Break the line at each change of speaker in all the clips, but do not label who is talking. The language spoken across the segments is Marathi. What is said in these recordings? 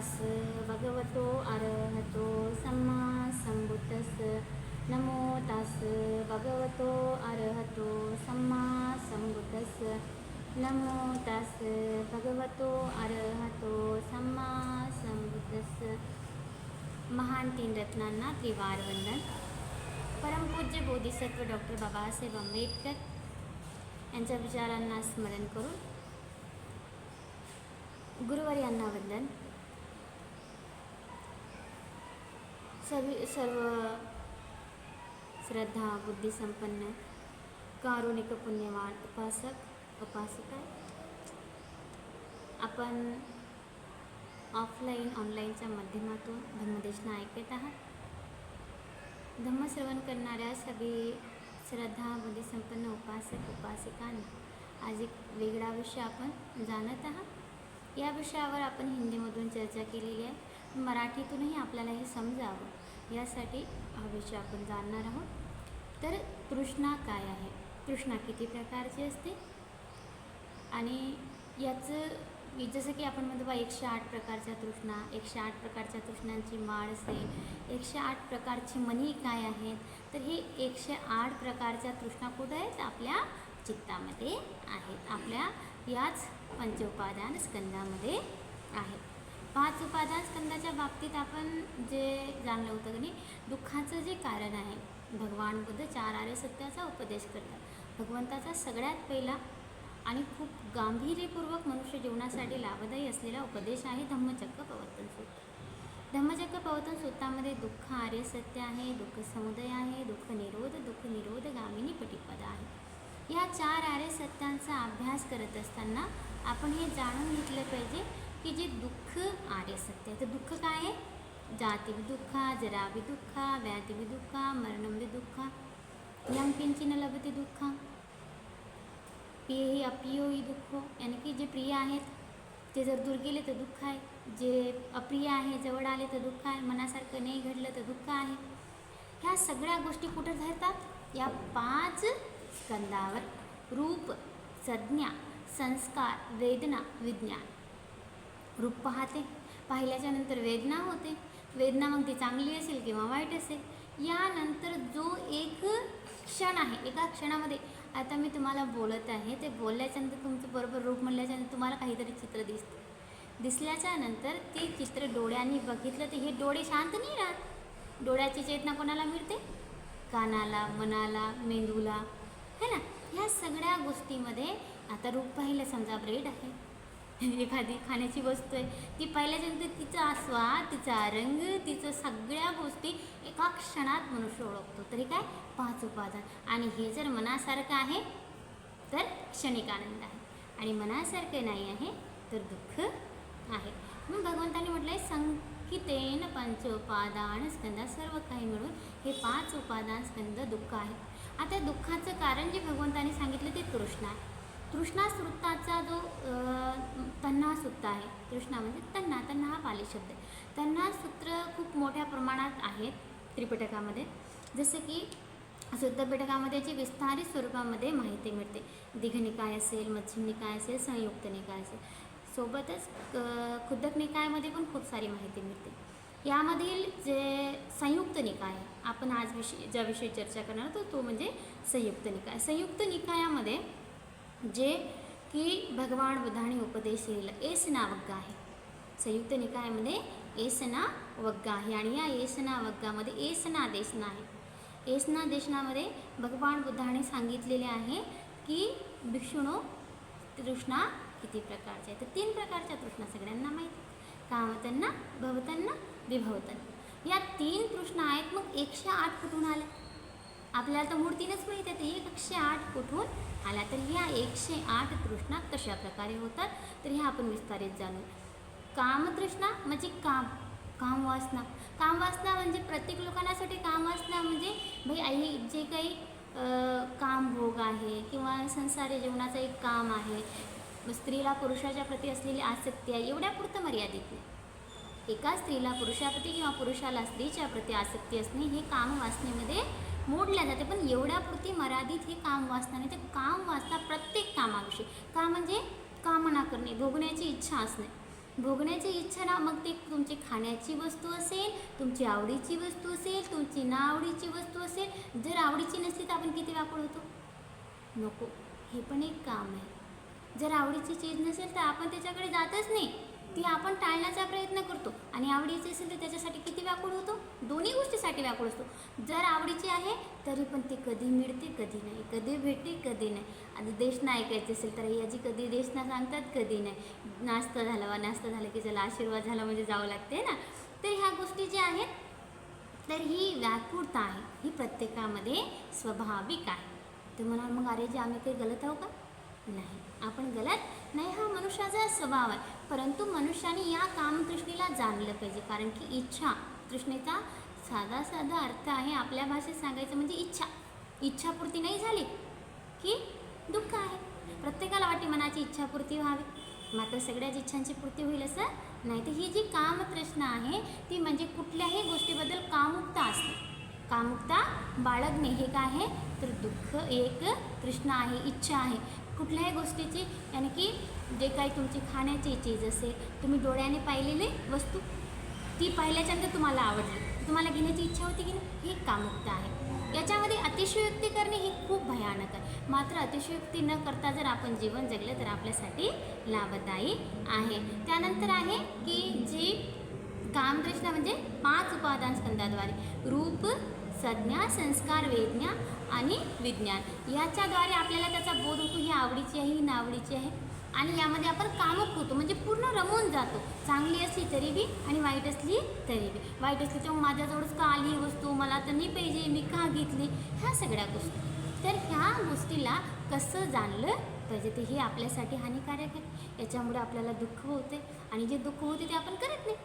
तास भगवतो अरहतो सम्मा संबुद्धस नमो तास भगवतो अरहतो सम्मा संबुद्धस नमो तास भगवतो अरहतो सम्मा संबुद्धस महान तीन रत्नांना त्रिवार वंदन परमपूज्य बोधिसत्व डॉक्टर बाबासाहेब आंबेडकर यांच्या विचारांना स्मरण करून गुरुवार यांना वंदन सवी सर्व श्रद्धा बुद्धिसंपन्न कारुणिक पुण्यवान उपासक उपासिका. आपण ऑफलाईन ऑनलाईनच्या माध्यमातून धम्मदेशना ऐकत आहात. धम्मश्रवण करणाऱ्या सगळी श्रद्धा बुद्धिसंपन्न उपासक उपासिकांना आज एक वेगळा विषय आपण जाणत आहात. या विषयावर आपण हिंदीमधून चर्चा केलेली आहे. मराठीतूनही आपल्याला हे समजावं. यासाठी हवेशी विषय आपण जाणणार आहोत. तर तृष्णा काय आहे? तृष्णा किती प्रकारची असते? आणि याचं जसं की आपण म्हणतो बा एकशे आठ प्रकारच्या तृष्णा एकशे आठ प्रकारच्या तृष्णांची माळ असेल एकशे आठ प्रकारची मनी काय आहेत? तर हे एकशे आठ प्रकारच्या तृष्णा कुठं आहेत आपल्या चित्तामध्ये आहेत. आपल्या याच पंचोपादान स्कंदामध्ये आहेत. पाच उपादान स्कंदाच्या बाबतीत आपण जे जाणलं होतं की दुःखाचं जे कारण आहे भगवान बुद्ध चार आर्य सत्याचा उपदेश करतात. भगवंताचा सगळ्यात पहिला आणि खूप गांभीर्यपूर्वक मनुष्य जीवनासाठी लाभदायी असलेला उपदेश आहे धम्मचक्र प्रवर्तन सूत्र. धम्मचक्र प्रवर्तन सूत्रामध्ये दुःख आर्य सत्य आहे दुःख समुदय आहे दुःख निरोध दुःख निरोध गामिनी पटिपदा आहे. या चार आर्य सत्यांचा अभ्यास करत असताना आपण हे जाणून घेतलं पाहिजे की जे दुःख आर्य सत्य आहे तर दुःख काय आहे जाती दुःखा जरा दुःखा व्याधी दुःखा मरणं दुःखा यम किंचिन लभते दुःख। प्रिय ही अप्रियो ही दुःख हो, यानी की जे प्रिय आहेत ते जर दूर गेले तर दुःख आहे जे अप्रिय आहे जवळ आले तर दुःख आहे मनासारखं नाही घडलं तर दुःख आहे. ह्या सगळ्या गोष्टी कुठं धरतात या पाच स्कंदावर. रूप संज्ञा संस्कार वेदना विज्ञान. रूप पाहते. पाहिल्याच्यानंतर वेदना होते. वेदना मग ती चांगली असेल किंवा वाईट असेल यानंतर जो एक क्षण आहे एका क्षणामध्ये आता मी तुम्हाला बोलत आहे ते बोलल्याच्यानंतर तुमचं बरोबर रूप म्हणल्याच्यानंतर तुम्हाला काहीतरी चित्र दिसतं. दिसल्याच्या नंतर ते चित्र डोळ्यांनी बघितलं तर हे डोळे शांत नाही राहत. डोळ्याची चेतना कोणाला मिळते? कानाला मनाला मेंदूला. है ना? ह्या सगळ्या गोष्टीमध्ये आता रूप पाहिलं समजा ब्रेड आहे. एखादी खाण्याची वस्तू आहे ती पाहिल्याच्यानंतर तिचा आस्वाद तिचा रंग तिचं सगळ्या गोष्टी एका क्षणात मनुष्य ओळखतो. तरी काय? पाच उपादान आणि हे जर मनासारखं आहे तर क्षणिक आनंद आहे. आणि मनासारखं नाही आहे तर दुःख आहे. मग भगवंताने म्हटलं आहे संकितेन पंचोपादान स्कंदा सर्व काही मिळून हे पाच उपादान स्कंद दुःख आहे. आता दुःखाचं कारण जे भगवंताने सांगितलं ते तृष्णा आहे. तृष्णास वृत्ताचा जो तन्हा सूत्र आहे तृष्णा म्हणजे तन्हा तन्हा हा पाली शब्द आहे. तन्हा सूत्र खूप मोठ्या प्रमाणात आहेत त्रिपिटकामध्ये. जसं की शुद्धपिटकामध्ये जी विस्तारित स्वरूपामध्ये माहिती मिळते. दिघनिकाय असेल मध्यम निकाय असेल संयुक्त निकाय असेल. सोबतच खुद्दक निकायामध्ये पण खूप सारी माहिती मिळते. यामधील जे संयुक्त निकाय आपण आज विषयी ज्याविषयी चर्चा करणार आहोत तो म्हणजे संयुक्त निकाय. संयुक्त निकायामध्ये जे की भगवान बुद्धाने उपदेश लिहिला एसना वग्गा आहे. संयुक्त निकायामध्ये एसना वग्गा आहे आणि या एसना वग्गामध्ये एसना देशना आहे. एसना देशनामध्ये भगवान बुद्धाने सांगितलेले आहे की भिक्षुणो तृष्णा किती प्रकारच्या आहेत तर तीन प्रकारच्या तृष्णा सगळ्यांना माहीत. कामतांना भवतांना विभवतांना या तीन तृष्णा आहेत मग एकशे आठ कुठून आल्या? आपल्याला तर मूर्तीनंच माहीत आहे ते एकशे आठ कुठून आला तर ह्या एकशे आठ तृष्णा कशा प्रकारे होतात? तर ह्या आपण विस्तारित जाणू. कामतृष्णा म्हणजे काम कामवासना. कामवासना म्हणजे प्रत्येक लोकांसाठी कामवासना म्हणजे भाई आई जे काही काम भोग आहे किंवा संसारी जीवनाचं एक काम आहे स्त्रीला पुरुषाच्या प्रती असलेली आसक्ती आहे एवढ्यापुरतं मर्यादित नाही. एका स्त्रीला पुरुषाप्रती किंवा पुरुषाला स्त्रीच्या प्रती आसक्ती असणे हे कामवासनेमध्ये मोडल्या जाते. पण एवढ्यापुरती मर्यादित हे काम वासना नाही. काम वासना प्रत्येक कामाविषयी. का म्हणजे कामना करणे भोगण्याची इच्छा असणे. भोगण्याची इच्छा ना मग ते तुमची खाण्याची वस्तू असेल तुमची आवडीची वस्तू असेल तुमची ना आवडीची वस्तू असेल जर आवडीची नसली तर आपण किती व्याकुळ होतो? नको. हे पण एक काम आहे. जर आवडीची चीज नसेल तर आपण त्याच्याकडे जातच नाही. ती आपण टाळण्याचा प्रयत्न करतो. आणि आवडीची असेल तर त्याच्यासाठी किती व्याकुळ होतो? दोन्ही गोष्टीसाठी व्याकुळ असतो. जर आवडीची आहे तरी पण ती कधी मिळते कधी नाही. कधी भेटते कधी नाही. आता देश नाही ऐकायचे असेल तर याची कधी देश ना सांगतात कधी नाही. नाश्ता झाला वा नाश्ता झाला की ज्याला आशीर्वाद झाला म्हणजे जावं लागते ना? तर ह्या गोष्टी ज्या आहेत तर ही व्याकुळता आहे. ही प्रत्येकामध्ये स्वाभाविक आहे. तर म्हणाल मग अरे जे आम्ही काही गलत आहो का? नाही. आपण गलत मनुष्याचा स्वभाव आहे. परंतु मनुष्याने या कामतृष्णीला जाणलं पाहिजे. कारण की इच्छा तृष्णेचा साधा साधा अर्थ आहे आपल्या भाषेत सांगायचं म्हणजे इच्छा. इच्छापूर्ती नाही झाली की दुःख आहे. प्रत्येकाला वाटे मनाची इच्छापूर्ती व्हावी. मात्र सगळ्याच इच्छांची पूर्ती होईल असं नाही. तर ही जी कामतृष्णा आहे ती म्हणजे कुठल्याही गोष्टीबद्दल कामुकता असते कामुकता बाळगणे. हे काय आहे? तर दुःख एक तृष्णा आहे इच्छा आहे. कुठल्याही गोष्टीची यानी की जे काही तुमची खाण्याची चीज असेल तुम्ही डोळ्याने पाहिलेली वस्तू ती पाहिल्याच्यानंतर तुम्हाला आवडली. तुम्हाला घेण्याची इच्छा होती की नाही ही कामुकता आहे. याच्यामध्ये अतिशयोक्ती करणे ही खूप भयानक आहे. मात्र अतिशयोक्ती न करता जर आपण जीवन जगलं तर आपल्यासाठी लाभदायी आहे. त्यानंतर आहे की जी कामतृष्णा म्हणजे पाच उपादान स्कंदाद्वारे. रूप संज्ञा संस्कार वेदना आणि विज्ञान. याच्याद्वारे आपल्याला त्याचा बोध होतो. ही आवडीची आहे ही नावडीची आहे. आणि यामध्ये आपण कामक होतो म्हणजे पूर्ण रमून जातो. चांगली असली तरी बी आणि वाईट असली तरी बी. वाईट असली तर माझ्याजवळच का आली वस्तू? मला तर नाही पाहिजे. मी का घेतली? ह्या सगळ्या गोष्टी. तर ह्या गोष्टीला कसं जाणलं पाहिजे ते हे आपल्यासाठी हानिकारक आहे. याच्यामुळे आपल्याला दुःख होते. आणि जे दुःख होते ते आपण करत नाही.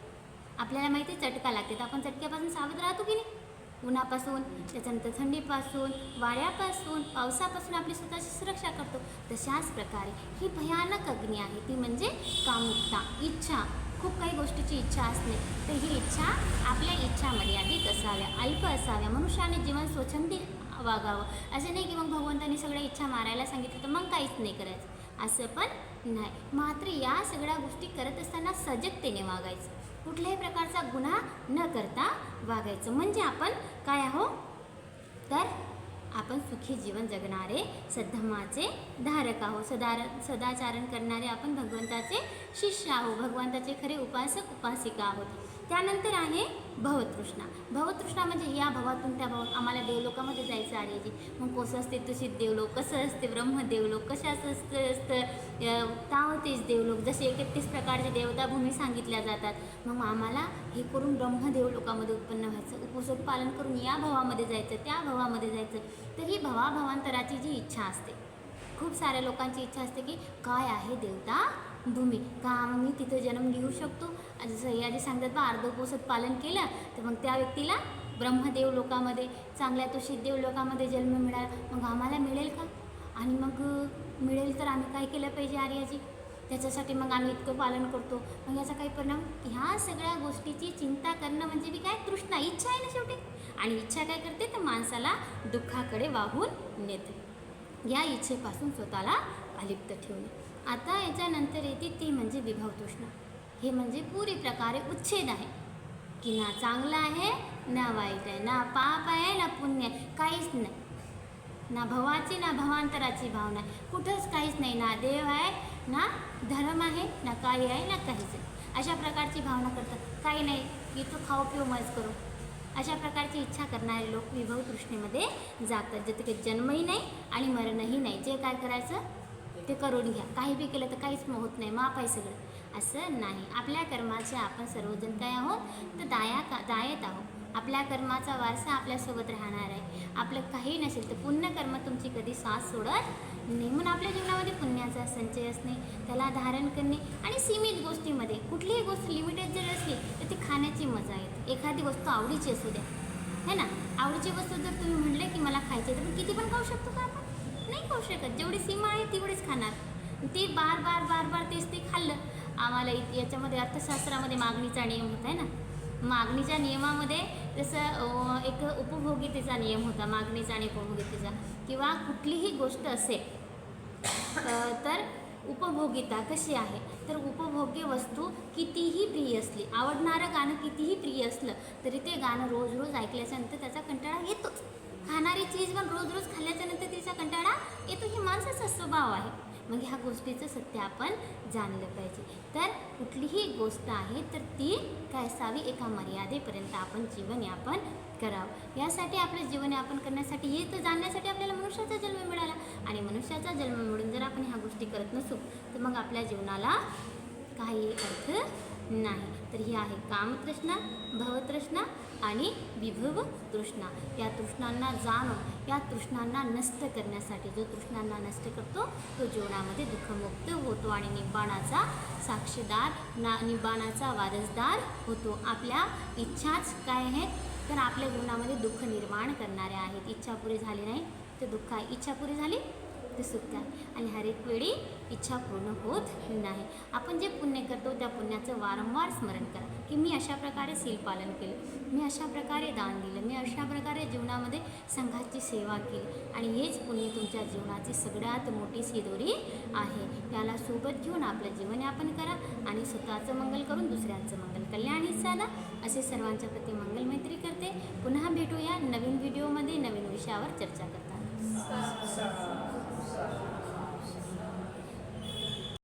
आपल्याला माहिती आहे चटका लागते. तर आपण चटक्यापासून सावध राहतो की नाही? उन्हापासून त्याच्यानंतर थंडीपासून वाऱ्यापासून पावसापासून आपली स्वतःची सुरक्षा करतो. तशाच प्रकारे ही भयानक अग्नी आहे. ती म्हणजे कामुकता. इच्छा. खूप काही गोष्टीची इच्छा असणे तर ही इच्छा आपल्या इच्छा मर्यादित असाव्या अल्प असाव्या. मनुष्याने जीवन स्वच्छंदी वागावं. असं नाही की मग भगवंतांनी सगळ्या इच्छा मारायला सांगितलं तर मग काहीच नाही करायचं. असं पण नाही. मात्र या सगळ्या गोष्टी करत असताना सजगतेने वागायचं. कुठल्याही प्रकारचा गुन्हा न करता वागायचं. म्हणजे आपण काय आहो? तर आपण सुखी जीवन जगणारे सद्धमाचे धारक आहो. सदार सदाचारण करणारे आपण भगवंताचे शिष्य आहोत भगवंताचे खरे उपासक उपासिका आहोत. त्यानंतर आहे भवतृष्णा. भवतृष्णा म्हणजे या भावातून त्या भावात आम्हाला देवलोकामध्ये जायचं आर्यजी मग कसं असते तुझी देवलोक? कसं असते ब्रह्मदेवलोक? कशाचं असतं असतं तावतेच देवलोक? जसे एकतीस प्रकारचे देवताभूमी सांगितल्या जातात. मग आम्हाला हे करून ब्रह्मदेवलोकामध्ये उत्पन्न व्हायचं. उपोषण पालन करून या भावामध्ये जायचं त्या भवामध्ये जायचं. तर ही भावाभावांतराची जी इच्छा असते. खूप साऱ्या लोकांची इच्छा असते की काय आहे देवता? भूमी. का मी तिथं जन्म घेऊ शकतो? जसं सह्याद्री सांगतात बा अर्धोपोषत पालन केलं तर मग त्या व्यक्तीला ब्रह्मदेव लोकामध्ये चांगल्या तुषित देव लोकामध्ये जन्म मिळाला. मग आम्हाला मिळेल का? आणि मग मिळेल तर आम्ही काय केलं पाहिजे आर्याजी? त्याच्यासाठी मग आम्ही इतकं पालन करतो. मग याचा काही परिणाम? ह्या सगळ्या गोष्टीची चिंता करणं म्हणजे मी काय? तृष्णा इच्छा आहे ना शेवटी. आणि इच्छा काय करते? तर माणसाला दुःखाकडे वाहून नेते. या इच्छेपासून स्वतःला अलिप्त ठेवणे. आता याच्यानंतर येते ती म्हणजे विभव तृष्णा. हे म्हणजे पुरी प्रकारे उच्छेद आहे. की ना चांगलं आहे ना वाईट आहे ना पाप आहे ना पुण्य आहे काहीच नाही. ना भवाची ना भवांतराची भावना आहे. कुठंच काहीच नाही. ना देव आहे ना धर्म आहे ना काही आहे ना काहीच आहे. अशा प्रकारची भावना करतात. काही नाही की तू खाऊ पिऊ मज करू. अशा प्रकारची इच्छा करणारे लोक विभव तृष्णेमध्ये जातात. जिथे की जन्मही नाही आणि मरणही नाही. जे काय करायचं ते करून घ्या. काही बी केलं तर काहीच होत नाही. माप आहे सगळं. असं नाही. आपल्या कर्माचे आपण सर्वजण काय आहोत? तर दाया का दायत आहोत. आपल्या कर्माचा वारसा आपल्यासोबत राहणार आहे. आपलं काही नसेल तर पुण्यकर्म तुमची कधी श्वास सोडत नाही. म्हणून आपल्या जीवनामध्ये पुण्याचा संचय असणे त्याला धारण करणे आणि सीमित गोष्टीमध्ये कुठलीही गोष्ट लिमिटेड जर असली तर ती खाण्याची मजा येते. एखादी वस्तू आवडीची असू द्या. है ना? आवडीची वस्तू जर तुम्ही म्हणले की मला खायची तर किती पण खाऊ शकतो का आपण? नाही खाऊ शकत. जेवढी सीमा आहे तेवढीच खाणार. ते बार बार बार बार तेच ते खाल्लं. आम्हाला याच्यामध्ये अर्थशास्त्रामध्ये मागणीचा नियम होता आहे ना? मागणीच्या नियमामध्ये जसं एक उपभोगितेचा नियम होता मागणीचा आणि उपभोगितेचा. किंवा कुठलीही गोष्ट असेल तर उपभोगिता कशी आहे? तर उपभोग्य वस्तू कितीही प्रिय असली आवडणारं गाणं कितीही प्रिय असलं तरी ते गाणं रोज रोज ऐकल्याच्यानंतर त्याचा कंटाळा येतोच. खाणारी चीज पण रोज रोज खाल्ल्याच्या नंतर तिचा कंटाळा येतो ही माणसाचा स्वभाव आहे. मग ह्या गोष्टीचं सत्य आपण जाणलं पाहिजे. तर कुठलीही गोष्ट आहे तर ती काय असावी एका मर्यादेपर्यंत आपण जीवनयापन करावं. यासाठी आपलं जीवनयापन करण्यासाठी हे तर जाणण्यासाठी आपल्याला मनुष्याचा जन्म मिळाला. आणि मनुष्याचा जन्म मिळून जर आपण ह्या गोष्टी करत नसू तर मग आपल्या जीवनाला काही अर्थ नाही. तर ही आहे कामतृष्णा भवतृष्णा आणि विभव तृष्णा. या तृष्णांना जाणून या तृष्णांना नष्ट करण्यासाठी जो तृष्णांना नष्ट करतो तो जीवनामध्ये दुःखमुक्त होतो आणि निब्बाणाचा साक्षीदार ना निब्बाणाचा वारसदार होतो. आपल्या इच्छाच काय आहेत? तर आपल्या जीवनामध्ये दुःख निर्माण करणाऱ्या आहेत. इच्छा पुरी झाली नाही तर दुःख आहे इच्छा पुरी झाली? ते आणि हर एक वेळी इच्छा पूर्ण होत नाही. आपण जे पुण्य करतो त्या पुण्याचं वारंवार स्मरण करा की मी अशा प्रकारे सील पालन केलं मी अशा प्रकारे दान दिलं मी अशा प्रकारे जीवनामध्ये संघाची सेवा केली आणि हेच पुण्य तुमच्या जीवनाची सगळ्यात मोठी सिदोरी आहे. त्याला सोबत घेऊन आपलं जीवनयापन करा आणि स्वतःचं मंगल करून दुसऱ्यांचं मंगल. कल्याण साधा असे सर्वांच्या प्रती मंगल मैत्री करते. पुन्हा भेटूया नवीन व्हिडिओमध्ये नवीन विषयावर चर्चा करता